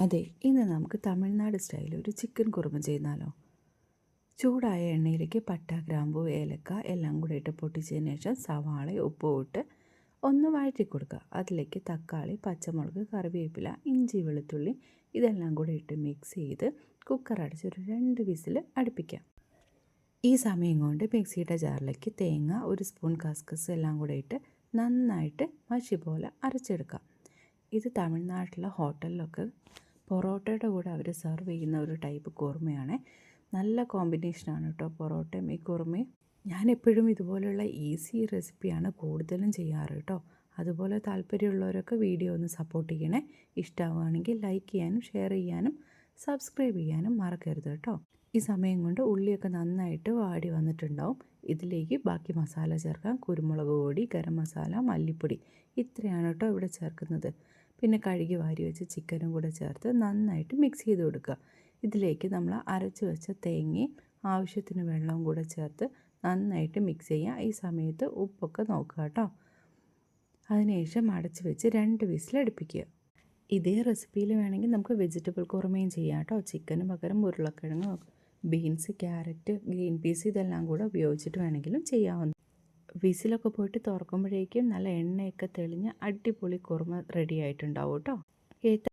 അതെ ഇന്ന് നമുക്ക് തമിഴ്നാട് സ്റ്റൈലിൽ ഒരു ചിക്കൻ കുറുമ ചെയ്യുന്നാലോ ചൂടായ എണ്ണയിലേക്ക് പട്ട ഗ്രാമ്പു ഏലക്ക എല്ലാം കൂടെ ഇട്ട് പൊട്ടിച്ചതിന് ശേഷം സവാള ഉപ്പും ഇട്ട് ഒന്ന് വഴറ്റി കൊടുക്കുക അതിലേക്ക് തക്കാളി പച്ചമുളക് കറിവേപ്പില ഇഞ്ചി വെളുത്തുള്ളി ഇതെല്ലാം കൂടെ ഇട്ട് മിക്സ് ചെയ്ത് കുക്കർ അടച്ച് ഒരു രണ്ട് വിസിൽ അടുപ്പിക്കാം. ഈ സമയം കൊണ്ട് മിക്സിയുടെ ജാറിലേക്ക് തേങ്ങ ഒരു സ്പൂൺ കസ്കസ് എല്ലാം കൂടെ ഇട്ട് നന്നായിട്ട് മഷി പോലെ അരച്ചെടുക്കാം. ഇത് തമിഴ്നാട്ടിലെ ഹോട്ടലിലൊക്കെ പൊറോട്ടയുടെ കൂടെ അവർ സെർവ് ചെയ്യുന്ന ഒരു ടൈപ്പ് കുറുമയാണ്. നല്ല കോമ്പിനേഷനാണ് കേട്ടോ പൊറോട്ടയും ഈ കുറുമയും. ഞാൻ എപ്പോഴും ഇതുപോലെയുള്ള ഈസി റെസിപ്പിയാണ് കൂടുതലും ചെയ്യാറ് കേട്ടോ അതുപോലെ താല്പര്യമുള്ളവരൊക്കെ വീഡിയോ ഒന്ന് സപ്പോർട്ട് ചെയ്യണേ. ഇഷ്ടമാവുകയാണെങ്കിൽ ലൈക്ക് ചെയ്യാനും ഷെയർ ചെയ്യാനും സബ്സ്ക്രൈബ് ചെയ്യാനും മറക്കരുത് കേട്ടോ ഈ സമയം കൊണ്ട് ഉള്ളിയൊക്കെ നന്നായിട്ട് വാടി വന്നിട്ടുണ്ടാവും. ഇതിലേക്ക് ബാക്കി മസാല ചേർക്കാം. കുരുമുളക് പൊടി ഗരം മസാല മല്ലിപ്പൊടി. ഇത്രയാണ് കേട്ടോ ഇവിടെ ചേർക്കുന്നത്. പിന്നെ കഴുകി വാരി വെച്ച് ചിക്കനും കൂടെ ചേർത്ത് നന്നായിട്ട് മിക്സ് ചെയ്ത് കൊടുക്കുക. ഇതിലേക്ക് നമ്മൾ അരച്ച് വെച്ച തേങ്ങയും ആവശ്യത്തിന് വെള്ളവും കൂടെ ചേർത്ത് നന്നായിട്ട് മിക്സ് ചെയ്യുക. ഈ സമയത്ത് ഉപ്പൊക്കെ നോക്കുക കേട്ടോ. അതിനുശേഷം അടച്ച് വെച്ച് രണ്ട് വിസിലടുപ്പിക്കുക ഇതേ റെസിപ്പിയിൽ വേണമെങ്കിൽ നമുക്ക് വെജിറ്റബിൾ കുറുമയും ചെയ്യാം കേട്ടോ. ചിക്കന് പകരം ഉരുളക്കിഴങ്ങ് ബീൻസ് ക്യാരറ്റ് ഗ്രീൻ പീസ് ഇതെല്ലാം കൂടെ ഉപയോഗിച്ചിട്ട് വേണമെങ്കിലും ചെയ്യാവുന്ന വിസിലൊക്കെ പോയിട്ട് തുറക്കുമ്പോഴേക്കും നല്ല എണ്ണയൊക്കെ തെളിഞ്ഞ് അടിപൊളി കുറുമ റെഡി ആയിട്ടുണ്ടാവും കേട്ടോ